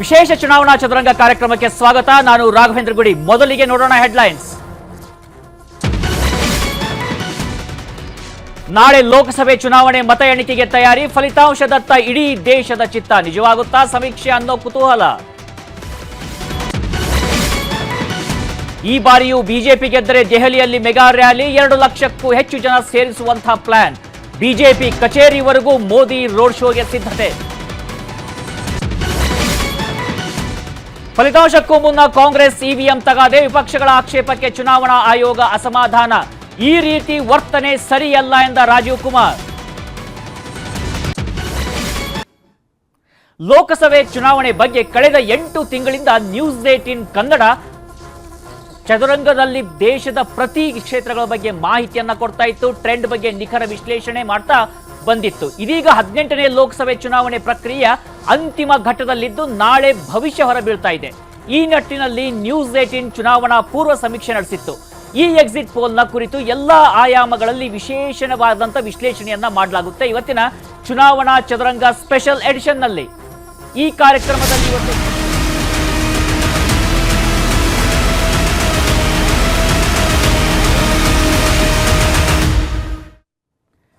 ವಿಶೇಷ ಚುನಾವಣಾ ಚದುರಂಗ ಕಾರ್ಯಕ್ರಮಕ್ಕೆ ಸ್ವಾಗತ. ನಾನು ರಾಘವೇಂದ್ರ ಗುಡಿ. ಮೊದಲಿಗೆ ನೋಡೋಣ ಹೆಡ್ಲೈನ್ಸ್. ನಾಳೆ ಲೋಕಸಭೆ ಚುನಾವಣೆ ಮತ ಎಣಿಕೆಗೆ ತಯಾರಿ. ಫಲಿತಾಂಶದತ್ತ ಇಡೀ ದೇಶದ ಚಿತ್ತ ನಿಜವಾಗುತ್ತಾ? ಸಮೀಕ್ಷೆ ಅನ್ನೋ ಕುತೂಹಲ. ಈ ಬಾರಿಯೂ ಬಿಜೆಪಿ ಗೆದ್ದರೆ ದೆಹಲಿಯಲ್ಲಿ ಮೆಗಾ ರ್ಯಾಲಿ. ಎರಡು ಲಕ್ಷಕ್ಕೂ ಹೆಚ್ಚು ಜನ ಸೇರಿಸುವಂತಹ ಪ್ಲಾನ್. ಬಿಜೆಪಿ ಕಚೇರಿವರೆಗೂ ಮೋದಿ ರೋಡ್ ಶೋಗೆ ಸಿದ್ಧತೆ. ಫಲಿತಾಂಶಕ್ಕೂ ಮುನ್ನ ಕಾಂಗ್ರೆಸ್ ಇವಿಎಂ ತಗಾದೆ ವಿಪಕ್ಷಗಳ ಆಕ್ಷೇಪಕ್ಕೆ ಚುನಾವಣಾ ಆಯೋಗ ಅಸಮಾಧಾನ. ಈ ರೀತಿ ವರ್ತನೆ ಸರಿಯಲ್ಲ ಎಂದ ರಾಜೀವ್ ಕುಮಾರ್. ಲೋಕಸಭೆ ಚುನಾವಣೆ ಬಗ್ಗೆ ಕಳೆದ ಎಂಟು ತಿಂಗಳಿಂದ ನ್ಯೂಸ್ ಏಟಿನ್ ಕನ್ನಡ ಚದುರಂಗದಲ್ಲಿ ದೇಶದ ಪ್ರತಿ ಕ್ಷೇತ್ರಗಳ ಬಗ್ಗೆ ಮಾಹಿತಿಯನ್ನ ಕೊಡ್ತಾ ಇತ್ತು. ಟ್ರೆಂಡ್ ಬಗ್ಗೆ ನಿಖರ ವಿಶ್ಲೇಷಣೆ ಮಾಡ್ತಾ ಬಂದಿತ್ತು. ಇದೀಗ ಹದಿನೆಂಟನೇ ಲೋಕಸಭೆ ಚುನಾವಣೆ ಪ್ರಕ್ರಿಯೆ ಅಂತಿಮ ಘಟ್ಟದಲ್ಲಿದ್ದು ನಾಳೆ ಭವಿಷ್ಯ ಹೊರಬೀಳ್ತಾ ಇದೆ. ಈ ನಿಟ್ಟಿನಲ್ಲಿ ನ್ಯೂಸ್ ಏಟೀನ್ ಚುನಾವಣಾ ಪೂರ್ವ ಸಮೀಕ್ಷೆ ನಡೆಸಿತ್ತು. ಈ ಎಕ್ಸಿಟ್ ಪೋಲ್ನ ಕುರಿತು ಎಲ್ಲ ಆಯಾಮಗಳಲ್ಲಿ ವಿಶೇಷವಾದಂಥ ವಿಶ್ಲೇಷಣೆಯನ್ನ ಮಾಡಲಾಗುತ್ತೆ ಇವತ್ತಿನ ಚುನಾವಣಾ ಚದುರಂಗ ಸ್ಪೆಷಲ್ ಎಡಿಷನ್ನಲ್ಲಿ. ಈ ಕಾರ್ಯಕ್ರಮದಲ್ಲಿ ಇವತ್ತು